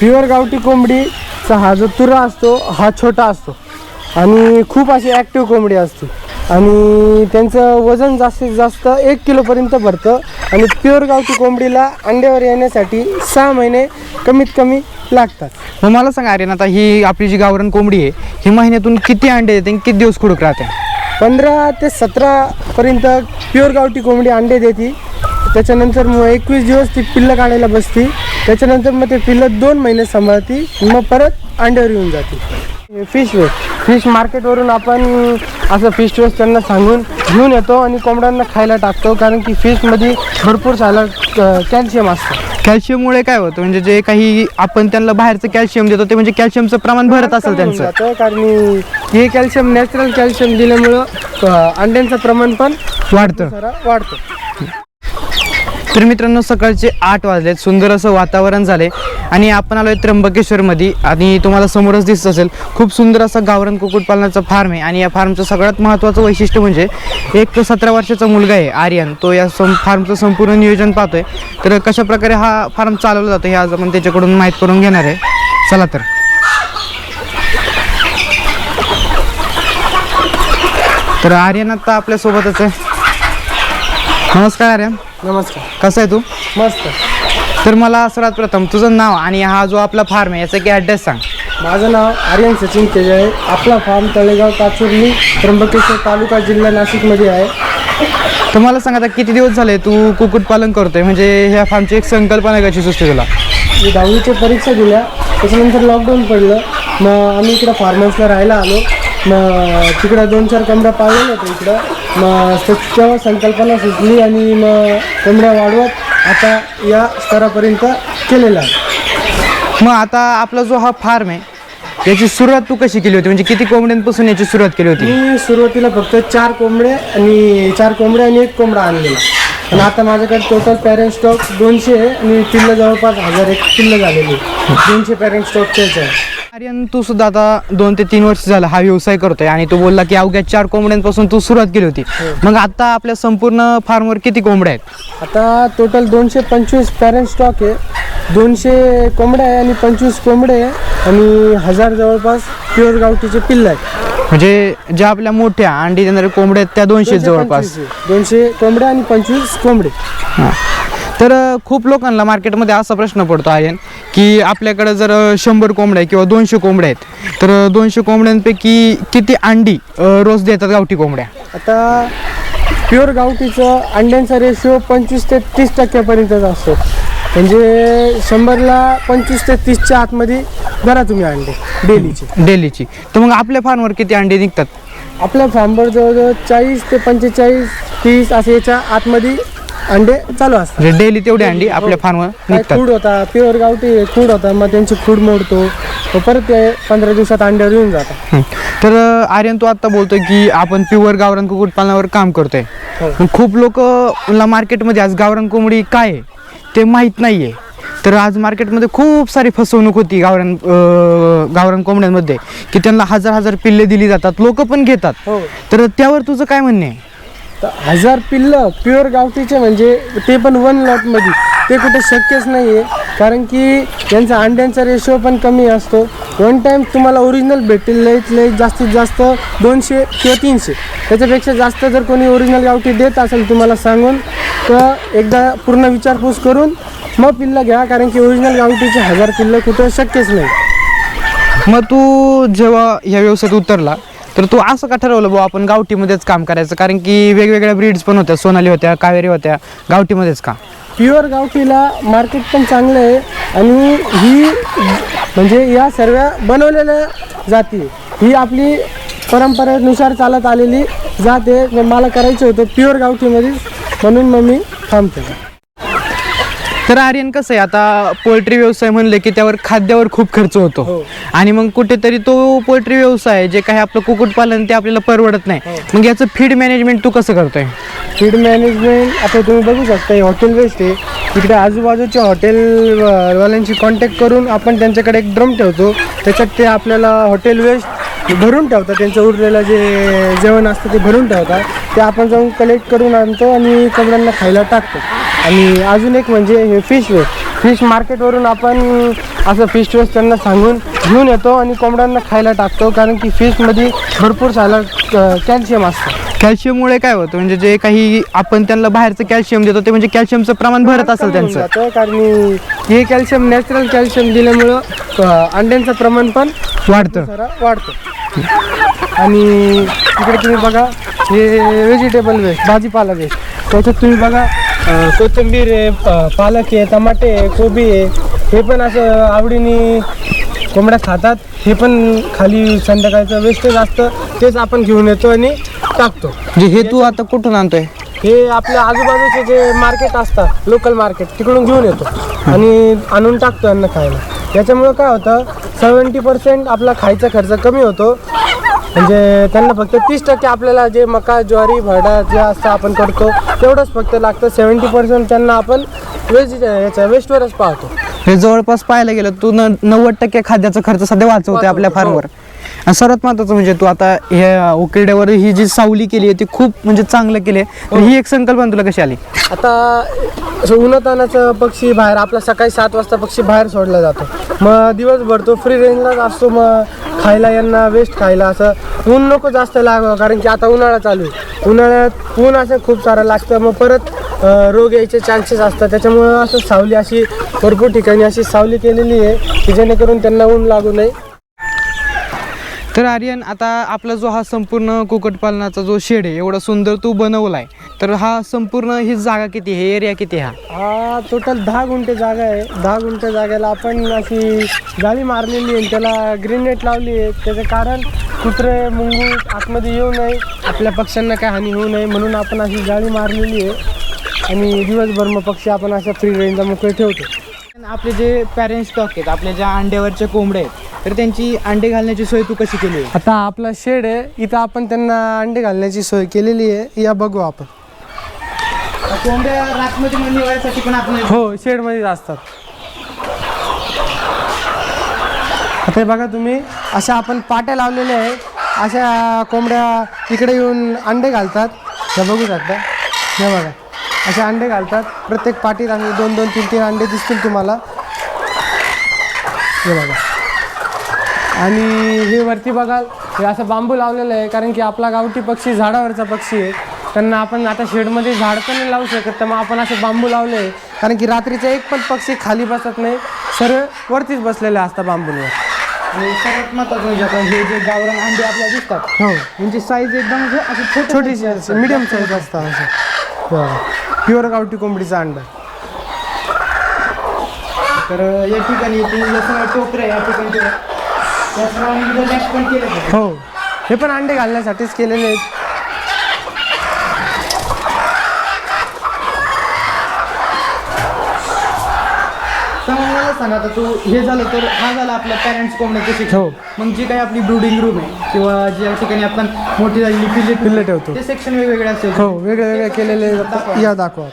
Pure गावठी कोंबडीचा हा जो तुरा असतो हा छोटा असतो. आणि खूप अशी ॲक्टिव्ह कोंबडी असते. आणि त्यांचं वजन जास्तीत जास्त एक किलोपर्यंत भरतं. आणि प्युअर गावठी कोंबडीला अंड्यावर येण्यासाठी सहा महिने कमीत कमी लागतात. मग मला सांगा आर्यन आता ही आपली जी गावरान कोंबडी आहे ही महिन्यातून किती अंडे देते आणि किती दिवस खुडूक राहते? पंधरा ते सतरापर्यंत प्युअर गावठी कोंबडी अंडे देते. त्याच्यानंतर मग एकवीस दिवस ती पिल्लं काढायला बसती. त्याच्यानंतर मग ते पिल्लं दोन महिने सांभाळती मग परत अंड्यावर येऊन जाते. फिश वेस्ट फिश मार्केटवरून आपण असं फिश वेस्ट त्यांना सांगून घेऊन येतो आणि कोंबड्यांना खायला टाकतो कारण की फिशमध्ये भरपूर साला कॅल्शियम असतं. कॅल्शियममुळे काय होतं? म्हणजे जे काही आपण त्यांना बाहेरचं कॅल्शियम देतो ते म्हणजे कॅल्शियमचं प्रमाण भरत असेल त्यांचं. जातं कारण हे कॅल्शियम नॅचरल कॅल्शियम दिल्यामुळं अं, अंड्यांचं प्रमाण पण वाढतं. जरा वाढतं. तर मित्रांनो सकाळचे आठ वाजले सुंदर असं वातावरण झाले आणि आपण आलोय त्र्यंबकेश्वरमध्ये. आणि तुम्हाला समोरच दिसत असेल खूप सुंदर असा गावरण कुक्कुटपालनाचा फार्म आहे. आणि या फार्मचं सगळ्यात महत्त्वाचं वैशिष्ट्य म्हणजे एक सतरा वर्षाचा मुलगा आहे आर्यन. तो या सं फार्मचं संपूर्ण नियोजन पाहतोय. तर कशाप्रकारे हा फार्म चालवला जातो हे आज आपण त्याच्याकडून माहीत करून घेणार आहे. चला तर. तर आर्यन आता आपल्यासोबतच आहे. नमस्कार आर्यन. नमस्कार. कसं आहे तू? मस्त. तर मला सर्वात प्रथम तुझं नाव आणि हा जो आपला फार्म आहे याचा की ॲड्रेस सांग. माझं नाव आर्यन सचिन तेज आहे. आपला फार्म तळेगाव काचुर्ली त्र्यंबकेश्वर तालुका जिल्हा नाशिकमध्ये आहे. तर मला सांग आता किती दिवस झाले तू कुक्कुटपालन करतोय? म्हणजे ह्या फार्मची एक संकल्पना कशी सुचते तुला मी दहावीच्या परीक्षा दिल्या. त्याच्यानंतर लॉकडाऊन पडलं. मग आम्ही इकडं फार्मर्सला राहायला आलो. मग तिकडं दोन चार कोंबड्या पाळलेल्या होत्या इकडं. मग त्याच्यावर संकल्पना सुचली आणि मग कोंबड्या वाढवत आता या स्तरापर्यंत केलेला आहे. मग आता आपला जो हा फार्म आहे याची सुरुवात तू कशी केली होती? म्हणजे किती कोंबड्यांपासून याची सुरुवात केली होती? मी सुरुवातीला फक्त चार कोंबडे आणि चार कोंबडे आणि एक कोंबडा आणलेला. आणि आता माझ्याकडे टोटल पॅरेंट स्टॉक दोनशे आहे आणि पिल्लं जवळपास हजार एक पिल्लं झालेली. दोनशे पॅरेंट स्टॉकचेच आहे. आर्यन तू सुद्धा आता दोन ते तीन वर्ष झाला हा व्यवसाय करतोय आणि तू बोलला की अवघ्या चार कोंबड्यांपासून तू सुरुवात केली होती. मग आता आपल्या संपूर्ण फार्मवर किती कोंबड्या आहेत? आता टोटल दोनशे पंचवीस पॅरेंट स्टॉक आहे दोनशे कोंबड्या आहे आणि पंचवीस कोंबडे आहे आणि हजार जवळपास प्युअर गावठीचे पिल्लं आहेत. म्हणजे ज्या आपल्या मोठ्या अंडी देणाऱ्या कोंबड्या आहेत त्या दोनशे जवळपास. 225 आहे. दोनशे कोंबड्या आणि पंचवीस कोंबडे. हां. तर अ, खूप लोकांना मार्केटमध्ये असा प्रश्न पडतो आर्यन की आपल्याकडे जर शंभर कोंबड्या किंवा दोनशे कोंबड्या आहेत तर दोनशे कोंबड्यांपैकी किती अंडी रोज देतात गावठी कोंबड्या? आता प्युअर गावठीचं अंड्यांचा रेशो पंचवीस ते तीस टक्क्यापर्यंतच असतो. म्हणजे शंभरला पंचवीस ते तीसच्या आतमध्ये धरा तुम्ही अंडे डेलीचे. डेलीची. तर मग आपल्या फार्मवर किती अंडी निघतात? आपल्या फार्मवर जवळजवळ चाळीस ते पंचेचाळीस तीस असे याच्या आतमध्ये अंडे? चालू असतात. म्हणजे डेली तेवढी अंडी आपल्या फार्मवर काय निघतात. खूड होता? प्युअर गावठी खूड होता मग त्यांची खूड मोडतो. मग परत ते पंधरा दिवसात अंड्यावर येऊन जातात. हं. तर अ, आर्यन तू आता बोलतोय की आपण प्युअर गावरान कुक्कुटपालनावर काम करतोय. हो. खूप लोक मार्केटमध्ये आज गावरान कोंबडी काय आहे ते माहीत नाही आहे तर आज मार्केटमध्ये खूप सारी फसवणूक होती गावरान अं, गावरान कोंबड्यांमध्ये की त्यांना हजार हजार पिल्ले दिली जातात लोक पण घेतात. हो. तर त्यावर तुझं काय म्हणणे आहे? तर हजार पिल्लं प्युअर गावठीचे म्हणजे ते पण वन लॉटमध्ये ते कुठे शक्यच नाही आहे कारण की त्यांचा अंड्यांचा रेशो पण कमी असतो. वन टाईम तुम्हाला ओरिजिनल भेटेल लईत लईत जास्तीत जास्त दोनशे किंवा तीनशे. त्याच्यापेक्षा जास्त जर कोणी ओरिजिनल गावठी देत असेल तुम्हाला सांगून तर एकदा पूर्ण विचारपूस करून मग पिल्लं घ्या. कारण की ओरिजिनल गावठीचे हजार पिल्लं कुठं शक्यच नाही. मग तू जेव्हा या व्यवसायात उतरला तर तू असं का ठरवलं बुवा आपण गावठीमध्येच काम करायचं? कारण की वेगवेगळ्या ब्रीड्स पण होत्या सोनाली होत्या कावेरी होत्या. गावठीमध्येच का? प्युअर गावठीला मार्केट पण चांगलं आहे आणि ही म्हणजे या सर्व बनवलेल्या जाती ही आपली परंपरेनुसार चालत आलेली जात आहे. मला करायचं होतं प्युअर गावठीमध्ये म्हणून मग मी थांबतो. तर आर्यन कसं आहे आता पोल्ट्री व्यवसाय म्हणले की त्यावर खाद्यावर खूप खर्च होतो. हो. आणि मग कुठेतरी तो पोल्ट्री व्यवसाय जे काही आपलं कुक्कुटपालन ते आपल्याला परवडत नाही. मग याचं फीड मॅनेजमेंट तू कसं करतोय? फीड मॅनेजमेंट आता तुम्ही बघू शकता हे हॉटेल वेस्ट आहे. तिकडे आजूबाजूच्या हॉटेल वाल्यांशी कॉन्टॅक्ट करून आपण त्यांच्याकडे एक ड्रम ठेवतो. त्याच्यात ते आपल्याला हॉटेल वेस्ट भरून ठेवतात. त्यांचं उरलेलं जे जेवण असतं ते भरून ठेवतात. ते आपण जाऊन कलेक्ट करून आणतो आणि कोंबड्यांना खायला टाकतो. आणि अजून एक म्हणजे हे फिश वेस्ट फिश मार्केटवरून आपण असं फिश वेस्ट त्यांना सांगून घेऊन येतो आणि कोंबड्यांना खायला टाकतो कारण की फिशमध्ये भरपूर साला कॅल्शियम असतं. कॅल्शियममुळे काय होतं? म्हणजे जे काही आपण त्यांना बाहेरचं कॅल्शियम देतो ते म्हणजे कॅल्शियमचं प्रमाण भरत असेल त्यांचं. जातं, कारण हे कॅल्शियम नॅचरल कॅल्शियम दिल्यामुळं अं, अंड्यांचं प्रमाण पण वाढतं. जरा वाढतो. आणि इकडे तुम्ही बघा हे व्हेजिटेबल वेस्ट भाजीपाला वेस्ट त्याच्यात तुम्ही बघा अं, कोथिंबीर आहे प- पालक आहे टमाटे आहे कोबी आहे. हे पण असं आवडीने कोंबड्या खातात. हे पण खाली संध्याकाळचं वेस्टेज असतं. तेच आपण घेऊन येतो आणि टाकतो. म्हणजे हे तू आता कुठून आणतोय? हे आपल्या आजूबाजूचे जे मार्केट असतात लोकल मार्केट तिकडून घेऊन येतो. आणि आणून टाकतो यांना खायला. याच्यामुळं काय होतं सेवन्टी पर्सेंट आपला खायचा खर्च कमी होतो. म्हणजे त्यांना फक्त तीस टक्के आपल्याला जे मका ज्वारी भरडा जे असतं आपण करतो तेवढंच फक्त लागतं. सेवन्टी पर्सेंट त्यांना आपण वेज याच्या वेस्टवरच पाहतो. हे जवळपास पाहायला गेलं तू न नव्वद टक्के खाद्याचा खर्च सध्या वाचवते आपल्या वाचवतो, फार्मवर. आणि सर्वात महत्वाचं म्हणजे तू आता हे उकिरड्यावर ही जी सावली केली आहे ती खूप म्हणजे चांगलं केली आहे. तर ही एक संकल्पना तुला कशी आली? आता असं उन्हातानाचं पक्षी बाहेर आपला सकाळी सात वाजता पक्षी बाहेर सोडला जातो. मग दिवसभर तो फ्री रेंजलाच असतो मग खायला यांना वेस्ट खायला असं. ऊन नको जास्त लागावं कारण की आता उन्हाळा चालू आहे. उन्हाळ्यात ऊन असं खूप सारं लागतं मग परत रोग यायचे चान्सेस असतात. त्याच्यामुळं असं सावली अशी भरपूर ठिकाणी अशी सावली केलेली आहे की जेणेकरून त्यांना ऊन लागू नये. तर आर्यन आता आपला जो हा संपूर्ण कुक्कुटपालनाचा जो शेड आहे एवढा सुंदर तू बनवला आहे तर हा संपूर्ण ही जागा किती आहे? एरिया किती हा? हा टोटल दहा गुंठे जागा आहे. दहा गुंठे जागेला आपण अशी जाळी मारलेली आहे त्याला ग्रेनेट लावली आहे. त्याचं कारण कुत्रे मुंगू आतमध्ये येऊ नये. आपल्या पक्ष्यांना काय हानी होऊ नये म्हणून आपण अशी जाळी मारलेली आहे. आणि दिवसभर मग पक्षी आपण अशा फ्री रेंजला मोकळे ठेवतो. आपले जे पॅरेंट स्टॉक आहेत आपल्या ज्या अंड्यावरच्या कोंबड्या आहेत तर त्यांची अंडे घालण्याची सोय तू कशी केली आहे? आता आपला शेड आहे इथं आपण त्यांना अंडे घालण्याची सोय केलेली आहे या बघू आपण. कोंबड्या रातमध्ये निवाऱ्यासाठी पण आपण हो शेडमध्येच असतात. आता हे बघा तुम्ही अशा आपण पाट्या लावलेल्या आहे अशा कोंबड्या इकडे येऊन अंडे घालतात. हे बघू शकता. हे बघा. असे अंडे घालतात. प्रत्येक पाटीत आणि दोन दोन तीन तीन अंडे दिसतील तुम्हाला. हे बघा. आणि हे वरती बघाल हे असं बांबू लावलेलं आहे कारण की आपला गावठी पक्षी झाडावरचा पक्षी आहे. त्यांना आपण आता शेडमध्ये झाड पण नाही लावू शकत तर मग आपण असे बांबू लावले. आहे कारण की रात्रीचा एक पण पक्षी खाली बसत नाही सरळ वरतीच बसलेले असतात बांबूंवर. आणि सर्वात महत्त्वाचं म्हणजे आता हे जे गावरान अंडे आपल्याला दिसतात हो. यांची साईज एकदम म्हणजे अशी छोटी छोटीशी मिडियम साईज असतात असं. प्युअर गावठी कोंबडीचा अंडा. तर या ठिकाणी जसं टोकरं या ठिकाणी पण केलं आहे. हो. हे पण अंडे घालण्यासाठीच केलेले आहेत. मला सांग आता तू हे झालं तर हा झाला आपला पॅरेंट्स कोंबड्याचं हो. शिक्षण मग जी काही आपली ब्रुडिंग रूम आहे किंवा ज्या ठिकाणी आपण मोठी झालेली पिल्ले पिल्ले ठेवतो. ते सेक्शन वेगवेगळे असेल हो वेगळे वेगळे केलेले. या दाखवा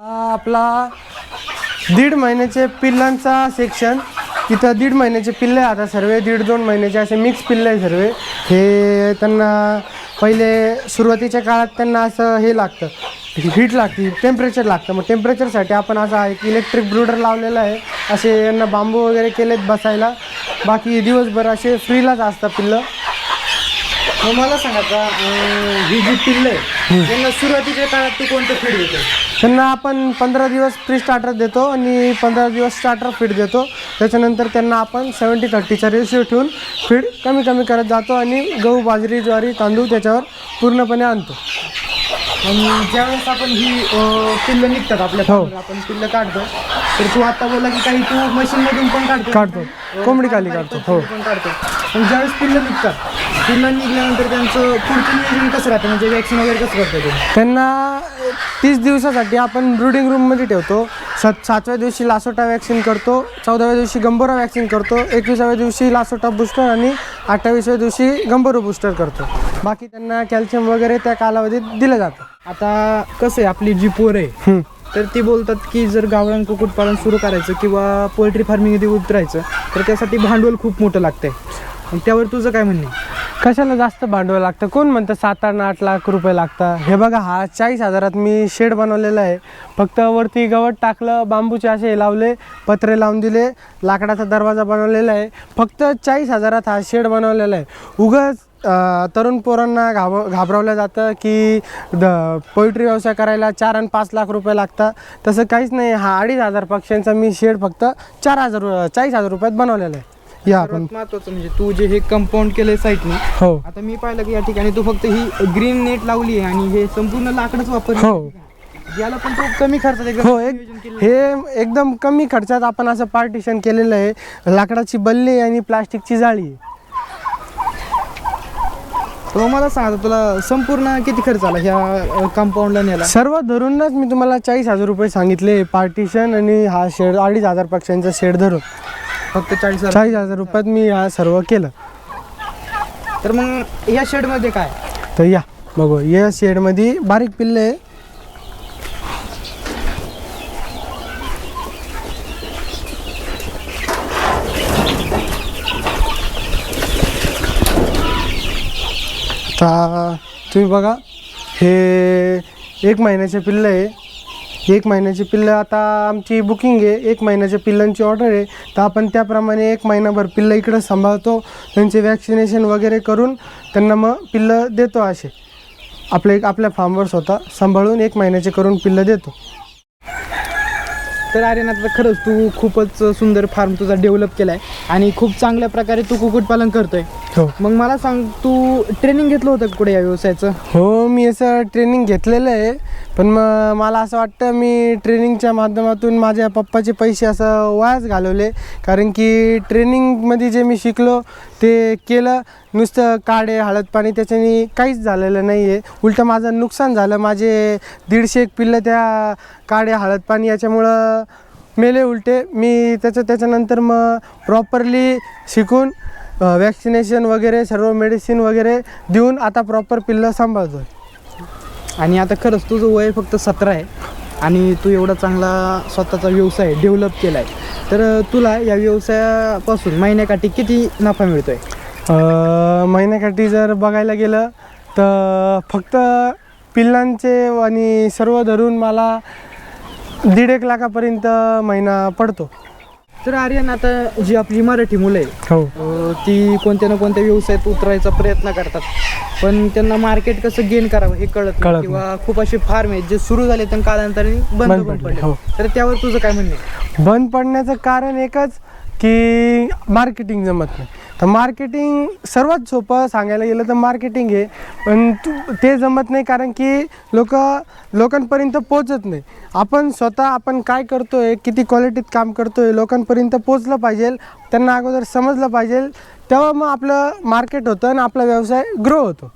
हा आपला दीड महिन्याचे पिल्लांचा सेक्शन तिथं दीड महिन्याचे पिल्ले आता सर्व दीड दोन महिन्याचे असे मिक्स पिल्ले आहे सर्व. हे त्यांना पहिले सुरुवातीच्या काळात त्यांना असं हे लागतं. हीट लागते टेम्परेचर लागतं. मग टेम्परेचरसाठी आपण असा एक इलेक्ट्रिक ब्रुडर लावलेला आहे. असे यांना बांबू वगैरे केलेत बसायला. बाकी दिवसभर असे फ्रीलाच असतात पिल्लं. मग मला सांगा का अं, ही जी पिल्लं आहे त्यांना सुरुवातीच्या काळात तू कोणतं फीड देतो? त्यांना आपण पंधरा दिवस फ्री स्टार्टर देतो आणि पंधरा दिवस स्टार्टर फीड देतो. त्याच्यानंतर त्यांना आपण सेवन्टी थर्टीचा रेशिओ ठेवून फीड कमी कमी करत जातो आणि गहू बाजरी ज्वारी तांदूळ त्याच्यावर पूर्णपणे आणतो. आणि ज्यावेळेस आपण ही अं, पिल्लं निघतात आपल्या हो. आपण पिल्लं काढतो तर तू आता बोला की काही तू मशीन मधून पण काढतो काढतो. कोंबडी खाली काढतो, हो. पण काढतो. पण ज्यावेळेस पिल्लं निघतात पिल्लं निघल्यानंतर त्यांचं पुढचं नियोजन कसं राहतं? म्हणजे वॅक्सिन वगैरे कसं करतो ते त्यांना तीस दिवसासाठी आपण ब्रुडिंग रूममध्ये ठेवतो. सात सातव्या दिवशी लासोटा वॅक्सिन करतो चौदाव्या दिवशी गंभोरा वॅक्सिन करतो एकविसाव्या दिवशी लासोटा बुस्टर आणि अठ्ठावीसव्या दिवशी गंभोरो बुस्टर करतो. बाकी त्यांना कॅल्शियम वगैरे त्या कालावधीत दिलं जातं. आता कसं आहे आपली जी पोर आहे. तर ती बोलतात की जर गावरान कुक्कुटपालन सुरू करायचं किंवा पोल्ट्री फार्मिंगमध्ये उतरायचं तर त्यासाठी भांडवल खूप मोठं लागतंय. आहे त्यावर तुझं काय म्हणणे कशाला जास्त भांडवल लागतं? कोण म्हणतं सात आठ आठ लाख रुपये लागतात? हे बघा हा चाळीस हजारात मी शेड बनवलेला आहे. फक्त वरती गवत टाकलं बांबूचे असे लावले पत्रे लावून दिले लाकडाचा दरवाजा बनवलेला आहे. फक्त चाळीस हजारात हा शेड बनवलेला आहे. उगाच तरुण पोरांना घाब घाबरवलं जातं की द पोल्ट्री व्यवसाय करायला चार आणि पाच लाख रुपये लागतात तसं काहीच नाही हा अडीच हजार पक्ष्यांचा मी शेड फक्त चार हजार चाळीस हजार रुपयात बनवलेला आहे या आपण महत्वाचं म्हणजे तू जे हे कंपाऊंड केलंय साईटने हो आता मी पाहिलं की या ठिकाणी तू फक्त ही ग्रीन नेट लावली आहे आणि हे संपूर्ण लाकडच वापरलं हो. याला पण तू कमी खर्चात एकदम हो एक. हे एकदम कमी खर्चात आपण असं पार्टिशन केलेलं आहे लाकडाची बल्ली आणि प्लास्टिकची जाळी आहे. तर मला सांग तुला संपूर्ण किती खर्च आला ह्या कंपाऊंडला नेला? सर्व धरूनच मी तुम्हाला चाळीस हजार रुपये सांगितले पार्टिशन आणि हा शेड अडीच हजार पक्ष्यांचा शेड धरून. फक्त चाळीस चाळीस हजार रुपयात मी हा सर्व केलं. तर मग या शेडमध्ये काय? तर या बघू या शेडमध्ये बारीक पिल्ले आता तुम्ही बघा हे एक महिन्याचे पिल्लं आहे. एक महिन्याचे पिल्लं आता आमची बुकिंग आहे. एक महिन्याच्या पिल्लांची ऑर्डर आहे. तर आपण त्याप्रमाणे एक महिनाभर पिल्लं इकडं सांभाळतो. त्यांचे वॅक्सिनेशन वगैरे करून त्यांना मग पिल्लं देतो असे. आपले आपल्या फार्मवर स्वतः सांभाळून एक महिन्याचे करून पिल्लं देतो. तर आर्यन आता खरंच तू खूपच सुंदर फार्म तुझा डेव्हलप केला आहे आणि खूप चांगल्या प्रकारे तू कुक्कुटपालन करतोय. हो. मग मला सांग तू ट्रेनिंग घेतलं होतं कुठे या व्यवसायाचं? हो मी असं ट्रेनिंग घेतलेलं आहे. पण मग मला असं वाटतं मी ट्रेनिंगच्या माध्यमातून माझ्या पप्पाचे पैसे असं वायाच घालवले. कारण की ट्रेनिंगमध्ये जे मी शिकलो ते केलं. नुसतं काडे हळद पाणी त्याच्याने काहीच झालेलं नाही आहे उलटं माझं नुकसान झालं. माझे दीडशे एक पिल्लं त्या काडे हळद पाणी याच्यामुळं मेले उलटे. मी त्याचं त्याच्यानंतर मग प्रॉपरली शिकून वॅक्सिनेशन वगैरे सर्व मेडिसिन वगैरे देऊन आता प्रॉपर पिल्लं सांभाळतो आणि आता खरंच तुझं वय फक्त सतरा आहे आणि तू एवढा चांगला स्वतःचा व्यवसाय डेव्हलप केला आहे तर तुला या व्यवसायापासून महिन्याकाठी किती नफा मिळतोय? अं, महिन्याकाठी जर बघायला गेलं तर फक्त पिल्लांचे आणि सर्व धरून मला दीड एक लाखापर्यंत महिना पडतो. तर आर्यन आता जी आपली मराठी मुलं आहे हो. अ, ती कोणत्या ना कोणत्या व्यवसायात उतरायचा प्रयत्न करतात. पण त्यांना मार्केट कसं गेन करावं हे कळत कळत नाही. किंवा खूप असे फार्म आहेत जे सुरू झाले पण कालांतराने बंद बंद पण पडले, पडले. हो. तर त्यावर तुझं काय म्हणणं आहे? बंद पडण्याचं कारण एकच की मार्केटिंग जमत नाही. तर मार्केटिंग सर्वात सोपं सांगायला गेलं तर मार्केटिंग आहे. पण ते जमत नाही कारण की लोक लोकांपर्यंत पोचत नाही. आपण स्वतः आपण काय करतो आहे किती क्वालिटीत काम करतो आहे लोकांपर्यंत पोचलं पाहिजे त्यांना अगोदर समजलं पाहिजे तेव्हा मग आपलं मार्केट होतं आणि आपला व्यवसाय ग्रो होतो.